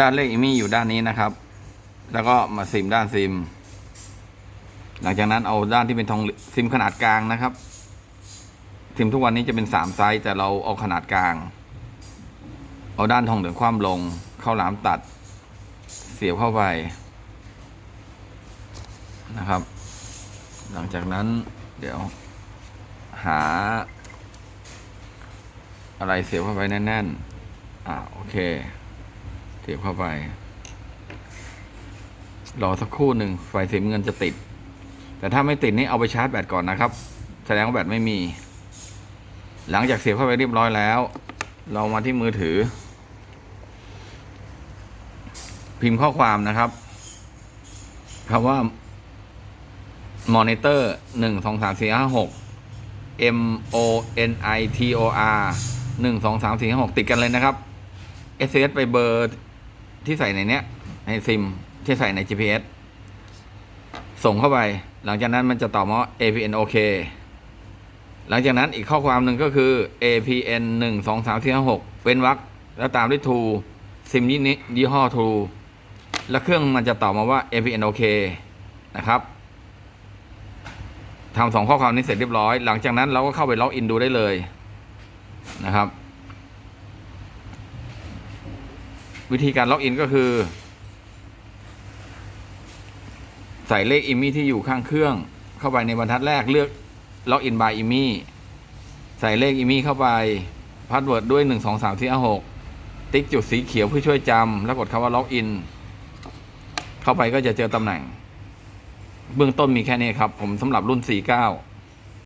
ด้านเลขอีมี่อยู่ด้านนี้นะครับ แล้วก็มาซิมด้านซิม หลังจากนั้นเอาด้านที่เป็นทองซิมขนาดกลางนะครับ ซิมทุกวันนี้จะเป็นสามไซส์แต่เราเอาขนาดกลาง เอาด้านทองเหลืองคว่ำลง เข้าหลามตัด เสียบเข้าไปนะครับ หลังจากนั้นเดี๋ยวหา อะไรเสียบเข้าไปแน่นๆ อ่าโอเค เสียบเข้าไป รอสักครู่หนึ่งไฟสีน้ำเงินจะติด แต่ถ้าไม่ติดนี่เอาไปชาร์จแบตก่อนนะครับ แสดงว่าแบตไม่มี หลังจากเสียบเข้าไปเรียบร้อยแล้ว เรามาที่มือถือ พิมพ์ข้อความนะครับคำว่า monitor หนึ่งสองสามสี่ห้าหก M O N I T O R หนึ่งสองสามสี่ห้าหกติดกันเลยนะครับ S S ไปเบอร์ ที่ใส่ในเนี้ยในซิมที่ใส่ใน GPS ส่งเข้าไป หลังจากนั้นมันจะตอบมาว่า APN โอเคหลังจากนั้นอีกข้อความหนึ่งก็คือ APN หนึ่งสองสามสี่ห้าหกเว้นวรรคแล้วตามด้วย True ซิมยี่นี้ยี่ห้อ True แล้วเครื่องมันจะตอบมาว่า APN โอเคนะครับทำสองข้อความนี้เสร็จเรียบร้อย หลังจากนั้นเราก็เข้าไปล็อกอินดูได้เลยนะครับ วิธีการล็อกอินก็คือ ใส่เลขอิมมี่ที่อยู่ข้างเครื่อง เข้าไปในบรรทัดแรกเลือกล็อกอิน by อิมมี่ใส่เลขอิมมี่เข้าไปพาสเวิร์ดด้วยหนึ่งสองสามสี่หกติ๊กจุดสีเขียวเพื่อช่วยจำแล้วกดคำว่าล็อกอินเข้าไปก็จะเจอตำแหน่ง เบื้องต้นมีแค่นี้ครับ ผมสำหรับรุ่น 49